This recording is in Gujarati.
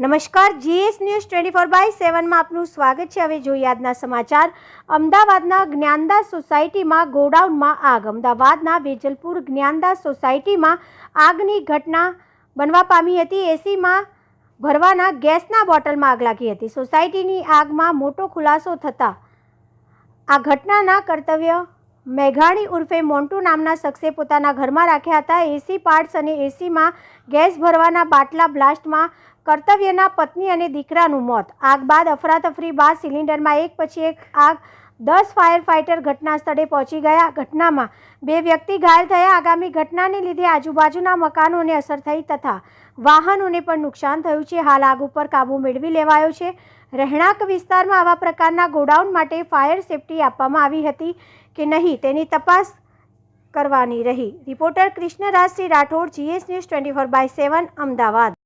નમસ્કાર, GS news twenty four by સેવનમાં આપનું સ્વાગત છે. હવે જોઈએ આજના સમાચાર. અમદાવાદના જ્ઞાનદાસ સોસાયટીમાં ગોડાઉનમાં આગ. અમદાવાદના વેજલપુર જ્ઞાનદાસ સોસાયટીમાં આગની ઘટના બનવા પામી હતી. એસીમાં ભરવાના ગેસના બોટલમાં આગ લાગી હતી. સોસાયટીની આગમાં મોટો ખુલાસો થતાં આ ઘટનાના કર્તવ્ય મેઘાણી ઉર્ફે મોન્ટુ નામના શખ્સે પોતાના ઘરમાં રાખ્યા હતા. એસી પાર્ટ્સ અને એસીમાં ગેસ ભરવાના બાટલા બ્લાસ્ટમાં કર્તવ્યના પત્ની અને દીકરાનું મોત. આગ બાદ અફરાતફરી બાદ સિલિન્ડરમાં એક પછી એક આગ દસ ફાયર ફાઇટર ઘટના સ્થળે પહોંચી ગયા. ઘટનામાં બે વ્યક્તિ ઘાયલ થયા. આગામી ઘટનાને લીધે આજુબાજુના મકાનોને અસર થઈ તથા વાહનોને પણ નુકસાન થયું છે. હાલ આગ ઉપર કાબૂ મેળવી લેવાયો છે. રહેણાંક વિસ્તારમાં આવા પ્રકારના ગોડાઉન માટે ફાયર સેફટી આપવામાં આવી હતી કે નહીં તેની તપાસ કરવાની રહી. Reporter Krishnarajsinh Rathod GS news twenty four by seven Ahmedabad.